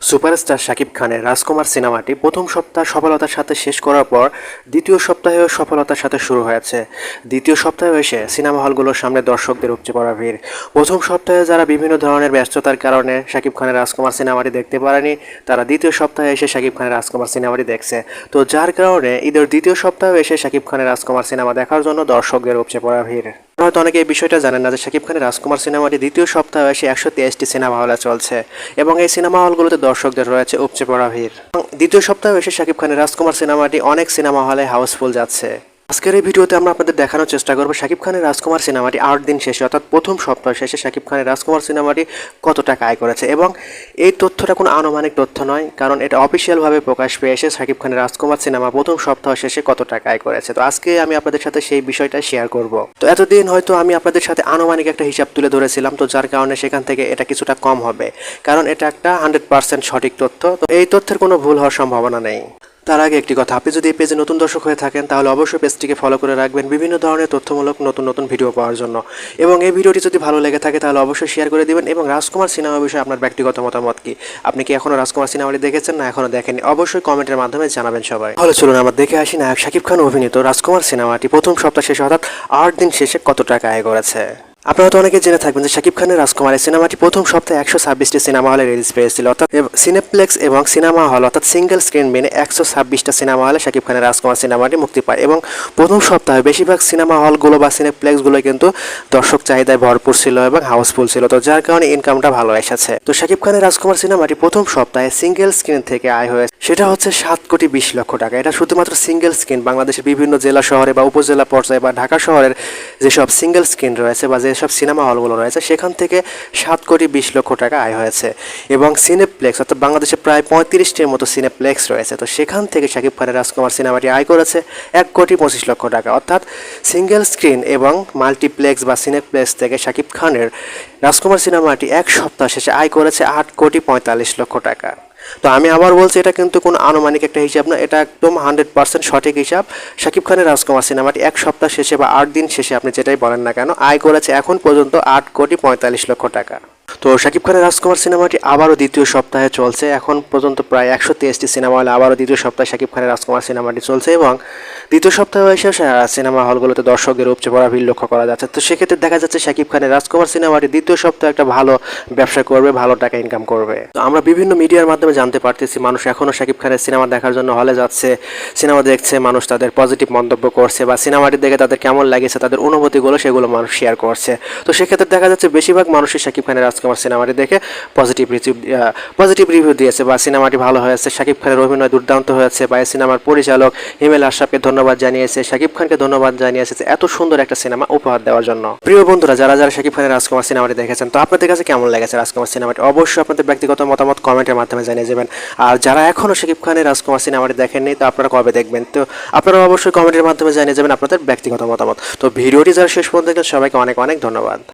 Superstar Shakib খানের রাজকুমার সিনেমাটি প্রথম সপ্তাহ সফলতার সাথে শেষ করার পর দ্বিতীয় সপ্তাহেও সফলতার সাথে শুরু হয়েছে। দ্বিতীয় সপ্তাহে এসে সিনেমা হলগুলোর সামনে দর্শকদের উপচে পড়া ভিড়। প্রথম সপ্তাহে যারা বিভিন্ন ধরনের ব্যস্ততার কারণে শাকিব খানের রাজকুমার সিনেমাটি দেখতে পারেনি, তারা দ্বিতীয় সপ্তাহে এসে শাকিব খানের রাজকুমার সিনেমাটি দেখছে। তো যার কারণে ঈদের দ্বিতীয় সপ্তাহে এসে শাকিব খানের রাজকুমার সিনেমা দেখার জন্য দর্শকদের উপচে পড়া ভিড়। হয়তো অনেকে এই বিষয়টা জানেন না যে শাকিব খানের রাজকুমার সিনেমাটি দ্বিতীয় সপ্তাহে এসে একশো তেইশটি সিনেমা হলে চলছে এবং এই সিনেমা হলগুলোতে দর্শকদের রয়েছে উপচে পড়া ভিড়। দ্বিতীয় সপ্তাহে এসে শাকিব খানের রাজকুমার সিনেমাটি অনেক সিনেমা হলে হাউসফুল যাচ্ছে। আজকের এই ভিডিওতে আমরা আপনাদের দেখানোর চেষ্টা করব শাকিব খানের রাজকুমার সিনেমাটি আট দিন শেষে, অর্থাৎ প্রথম সপ্তাহ শেষে শাকিব খানের রাজকুমার সিনেমাটি কত টাকা আয় করেছে এবং এই তথ্যটা কোনো আনুমানিক তথ্য নয়, কারণ এটা অফিসিয়ালভাবে প্রকাশ পেয়েছে শাকিব খানের রাজকুমার সিনেমা প্রথম সপ্তাহ শেষে কত টাকা আয় করেছে। তো আজকে আমি আপনাদের সাথে সেই বিষয়টা শেয়ার করব। তো এতদিন হয়তো আমি আপনাদের সাথে আনুমানিক একটা হিসাব তুলে ধরেছিলাম, তো যার কারণে সেখান থেকে এটা কিছুটা কম হবে, কারণ এটা একটা হান্ড্রেড পার্সেন্ট সঠিক তথ্য। তো এই তথ্যের কোনো ভুল হওয়ার সম্ভাবনা নেই। তার আগে একটি কথা, আপনি যদি এই পেজে নতুন দর্শক হয়ে থাকেন, তাহলে অবশ্যই পেজটিকে ফলো করে রাখবেন বিভিন্ন ধরনের তথ্যমূলক নতুন নতুন ভিডিও পাওয়ার জন্য। এবং এই ভিডিওটি যদি ভালো লেগে থাকে, তাহলে অবশ্যই শেয়ার করে দিবেন। এবং রাজকুমার সিনেমা বিষয়ে আপনার ব্যক্তিগত মতামত কি? আপনি কি এখনও রাজকুমার সিনেমাটি দেখেছেন? না এখনও দেখেননি। অবশ্যই কমেন্টের মাধ্যমে জানাবেন সবাই। তাহলে চলুন আমরা দেখে আসি নায়ক শাকিব খান অভিনীত রাজকুমার সিনেমাটি। প্রথম সপ্তাহ শেষে, অর্থাৎ আট দিন শেষে কত টাকা আয় করেছে? আপনারা তো অনেকে জেনে থাকবেন যে শাকিব খানের রাজকুমার এই সিনেমাটি প্রথম সপ্তাহে একশো ছাব্বিশটি সিনেমা হলে রিলিজ পেয়েছিল। অর্থাৎ সিনেপ্লেক্স এবং সিনেমা হল, অর্থাৎ সিঙ্গেল স্ক্রিন মেনে একশো ছাব্বিশটা সিনেমা হলে শাকিব খানের রাজকুমার সিনেমাটি মুক্তি পায় এবং প্রথম সপ্তাহে বেশিরভাগ সিনেমা হলগুলো বা সিনেপ্লেক্সগুলো কিন্তু দর্শক চাহিদায় ভরপুর ছিল এবং হাউসফুল ছিল। তো যার কারণে ইনকামটা ভালো এসেছে। তো শাকিব খানের রাজকুমার সিনেমাটি প্রথম সপ্তাহে সিঙ্গেল স্ক্রিন থেকে আয় হয়েছে। সেটা হচ্ছে সাত কোটি বিশ লক্ষ টাকা। এটা শুধুমাত্র সিঙ্গেল স্ক্রিন। বাংলাদেশের বিভিন্ন জেলা শহরে বা উপজেলা পর্যায়ে বা ঢাকা শহরের যেসব সিঙ্গেল স্ক্রিন রয়েছে বা যেসব সিনেমা হলগুলো রয়েছে সেখান থেকে সাত কোটি বিশ লক্ষ টাকা আয় হয়েছে। এবং সিনেপ্লেক্স অর্থাৎ বাংলাদেশে প্রায় পঁয়ত্রিশটির মতো সিনেপ্লেক্স রয়েছে। তো সেখান থেকে শাকিব খানের রাজকুমার সিনেমাটি আয় করেছে এক কোটি পঁচিশ লক্ষ টাকা। অর্থাৎ সিঙ্গেল স্ক্রিন এবং মাল্টিপ্লেক্স বা সিনেপ্লেক্স থেকে শাকিব খানের রাজকুমার সিনেমাটি এক সপ্তাহ শেষে আয় করেছে আট কোটি পঁয়তাল্লিশ লক্ষ টাকা। তো আমি আবার বলছি, এটা কিন্তু কোনো আনুমানিক একটা হিসাব না, এটা একদম হান্ড্রেড পার্সেন্ট সঠিক হিসাব। শাকিব খানের রাজকুমার সিনেমাটি এক সপ্তাহ শেষে বা আট দিন শেষে আপনি যেটাই বলেন না কেন, আয় করেছে এখন পর্যন্ত আট কোটি পঁয়তাল্লিশ লক্ষ টাকা। তো শাকিব খানের রাজকুমার সিনেমাটি আবারও দ্বিতীয় সপ্তাহে চলছে। এখন পর্যন্ত প্রায় একশো তেইশটি সিনেমা হলে আবারও দ্বিতীয় সপ্তাহে শাকিব খানের রাজকুমার সিনেমাটি চলছে এবং দ্বিতীয় সপ্তাহে এসে সিনেমা হলগুলোতে দর্শকদের উপচে পড়া ভিড় লক্ষ্য করা যাচ্ছে। তো সেক্ষেত্রে দেখা যাচ্ছে শাকিব খানের রাজকুমার সিনেমাটি দ্বিতীয় সপ্তাহে একটা ভালো ব্যবসা করবে, ভালো টাকা ইনকাম করবে। তো আমরা বিভিন্ন মিডিয়ার মাধ্যমে জানতে পারতেছি, মানুষ এখনও শাকিব খানের সিনেমা দেখার জন্য হলে যাচ্ছে, সিনেমা দেখছে, মানুষ তাদের পজিটিভ মন্তব্য করছে বা সিনেমাটি দেখে তাদের কেমন লাগেছে, তাদের অনুভূতিগুলো সেগুলো মানুষ শেয়ার করছে। তো সেক্ষেত্রে দেখা যাচ্ছে বেশিরভাগ মানুষই শাকিব খানের রাজকুমার সিনেমাটি দেখে পজিটিভ রিভিউ পজিটিভ রিভিউ দিয়েছে বা সিনেমাটি ভালো হয়েছে। শাকিব খানের অভিনয় দুর্দান্ত হয়েছে বা এই সিনেমার পরিচালক হিমেল আশরাফকে ধন্যবাদ জানিয়েছে। শাকিব খানকে ধন্যবাদ জানিয়েছে এত সুন্দর একটা সিনেমা উপহার দেওয়ার জন্য। প্রিয় বন্ধুরা, যারা যারা শাকিব খানের রাজকুমার সিনেমাটি দেখেছেন, তো আপনাদের কাছে কেমন লেগেছে রাজকুমার সিনেমাটি? অবশ্যই আপনাদের ব্যক্তিগত মতামত কমেন্টের মাধ্যমে জানিয়ে যাবেন। আর যারা এখনও শাকিব খানের রাজকুমার সিনেমাটি দেখেননি, তো আপনারা কবে দেখবেন? তো আপনারা অবশ্যই কমেন্টের মাধ্যমে জানিয়ে যাবেন আপনাদের ব্যক্তিগত মতামত। তো ভিডিওটি যারা শেষ পর্যন্ত দেখলেন সবাইকে অনেক অনেক ধন্যবাদ।